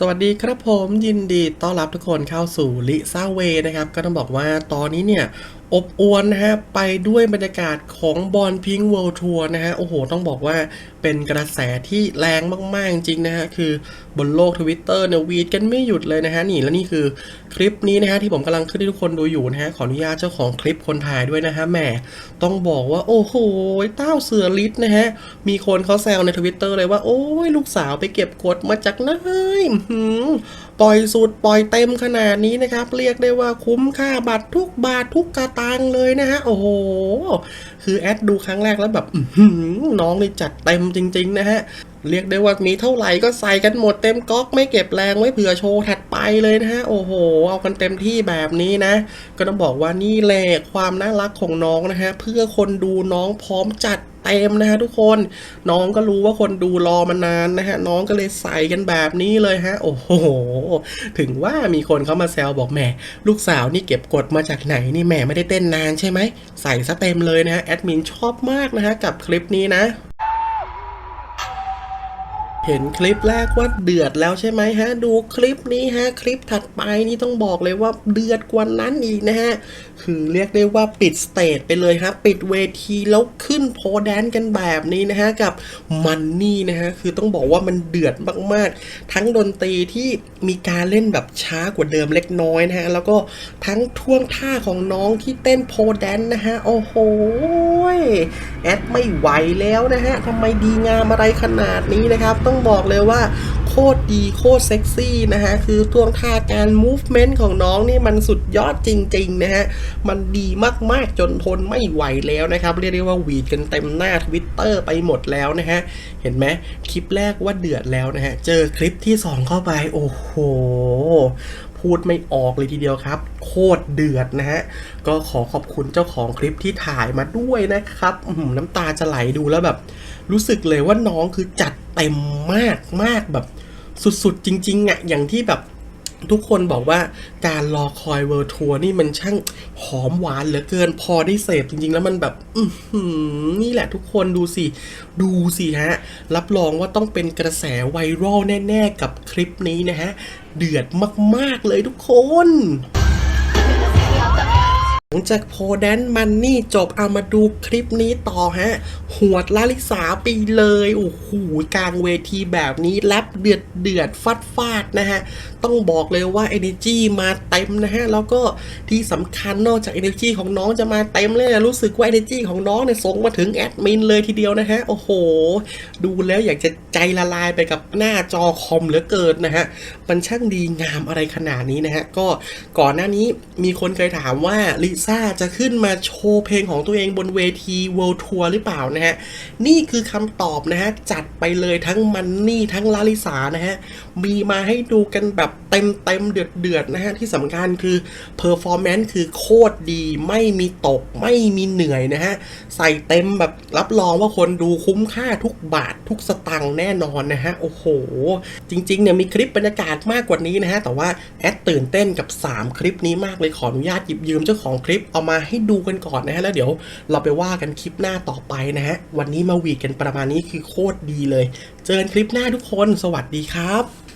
สวัสดีครับผมยินดีต้อนรับทุกคนเข้าสู่ลิซ่าเวนะครับ ก็ต้องบอกว่าตอนนี้เนี่ย อบอวลนะฮะไปด้วยบรรยากาศของบอลพิง k ์เวิลด์ทัวร์นะฮะโอ้โห ต้องบอกว่าเป็นกระแสที่แรงมาก ๆ จริงนะฮะ คือบนโลกทวิตเตอร์เนี่ยวีดกันไม่หยุดเลยนะฮะ นี่แล้วนี่คือคลิปนี้นะฮะ ที่ผมกำลังขึ้นให้ทุกคนดูอยู่นะฮะ ขออนุญาตเจ้าของคลิปคนถ่ายด้วยนะฮะแหมต้องบอกว่า โอ้โหเต้าเสือลิศนะฮะ มีคนเขาแซวในทวิตเตอร์เลยว่า โอ้ยลูกสาวไปเก็บกดมาจากไหน ปล่อยสูตรปล่อยเต็มขนาดนี้นะครับ เรียกได้ว่าคุ้มค่าบัตรทุกบาททุกกระตังเลยนะฮะ โอ้โห คือแอดดูครั้งแรกแล้วแบบน้องนี่จัดเต็มจริง ๆ นะฮะเรียกได้ว่ามีเท่าไหร่ก็ใส่กันหมดเต็มก๊อกไม่เก็บแรงไว้เผื่อโชว์ถัดไปเลยนะฮะ โอ้โห เอากันเต็มที่แบบนี้นะ ก็ต้องบอกว่านี่แหละความน่ารักของน้องนะฮะ เพื่อคนดูน้องพร้อมจัด เต็มนะฮะทุกคน น้องก็รู้ว่าคนดูรอมานานนะฮะน้องก็เลยใส่กันแบบนี้เลยฮะ โอ้โห ถึงว่ามีคนเขามาแซวบอกแหมลูกสาวนี่เก็บกดมาจากไหนนี่แหมไม่ได้เต้นนานใช่ไหม ใส่ซะเต็มเลยนะฮะแอดมินชอบมากนะฮะกับคลิปนี้นะ เห็นคลิปแรกว่าเดือดแล้วใช่ไหมฮะ ดูคลิปนี้ฮะ คลิปถัดไปนี่ต้องบอกเลยว่าเดือดกว่านั้นอีกนะฮะ คือเรียกได้ว่าปิดสเตจไปเลยครับ ปิดเวทีแล้วขึ้นโพแดนกันแบบนี้นะฮะ กับมันนี่นะฮะ คือต้องบอกว่ามันเดือดมากๆ ทั้งดนตรีที่มีการเล่นแบบช้ากว่าเดิมเล็กน้อยนะฮะ แล้วก็ทั้งท่วงท่าของน้องที่เต้นโพแดนนะฮะ โอ้โหแอดไม่ไหวแล้วนะฮะทำไมดีงามอะไรขนาดนี้นะครับต้องบอกเลยว่า โคตรดีโคตรเซ็กซี่นะฮะคือท่วงท่าการ movement ของน้องนี่มันสุดยอดจริง ๆ นะฮะ มันดีมากๆจนทนไม่ไหวแล้วนะครับ เรียกได้ว่าหวีดกันเต็มหน้าทวิตเตอร์ไปหมดแล้วนะฮะ เห็นไหมคลิปแรกว่าเดือดแล้วนะฮะ เจอคลิปที่ 2 เข้าไป โอ้โหพูดไม่ออกเลยทีเดียวครับ โคตรเดือดนะฮะ ก็ขอขอบคุณเจ้าของคลิปที่ถ่ายมาด้วยนะครับน้ำตาจะไหลดูแล้วแบบ รู้สึกเลยว่าน้องคือจัดเต็มมากมากแบบสุดๆจริงๆอะอย่างที่แบบ ทุกคนบอกว่าการรอคอยเวิร์ทัวร์นี่มันช่างหอมหวานเหลือเกินพอได้เสพจริง ๆ แล้วมันแบบนี่แหละทุกคนดูสิ ดูสิฮะ รับรองว่าต้องเป็นกระแสไวรัลแน่ ๆ กับคลิปนี้นะฮะ เดือดมาก ๆ เลยทุกคน หลังจากโพแดนมันนี่จบเอามาดูคลิปนี้ต่อฮะ หวดลาลิสาไปเลย โอ้โหกลางเวทีแบบนี้แรปเดือดเดือดฟัดฟาดนะฮะ ต้องบอกเลยว่า Energy มาเต็มนะฮะ แล้วก็ที่สำคัญนอกจาก Energy ของน้องจะมาเต็มเลยนะรู้สึกว่า Energy ของน้องเนี่ยส่งมาถึงแอดมินเลยทีเดียวนะฮะ โอ้โห ดูแล้วอยากจะใจละลายไปกับหน้าจอคอมเหลือเกินนะฮะมันช่างดีงามอะไรขนาดนี้นะฮะก็ก่อนหน้านี้มีคนเคยถามว่าลิซ่าจะขึ้นมาโชว์เพลงของตัวเองบนเวที World Tour หรือเปล่านะฮะ นี่คือคำตอบนะฮะ จัดไปเลยทั้งมันนี่ทั้งลาลิสานะฮะ มีมาให้ดูกันแบบเต็มเต็มเดือดเดือดนะฮะ ที่สำคัญคือเพอร์ฟอร์แมนซ์คือโคตรดีไม่มีตกไม่มีเหนื่อยนะฮะ ใส่เต็มแบบรับรองว่าคนดูคุ้มค่าทุกบาททุกสตังค์แน่นอนนะฮะ โอ้โห จริงๆเนี่ยมีคลิปบรรยากาศมากกว่านี้นะฮะแต่ว่าแอดตื่นเต้นกับ 3 คลิปนี้มากเลยขออนุญาตหยิบยืมเจ้าของลิปเอามาให้ดูกันก่อนนะฮะแล้วเดี๋ยวเราไปว่ากันคลิปหน้าต่อไปนะฮะวันนี้มาวีดกันประมาณนี้คือโคตรดีเลย เจอกันคลิปหน้าทุกคน สวัสดีครับ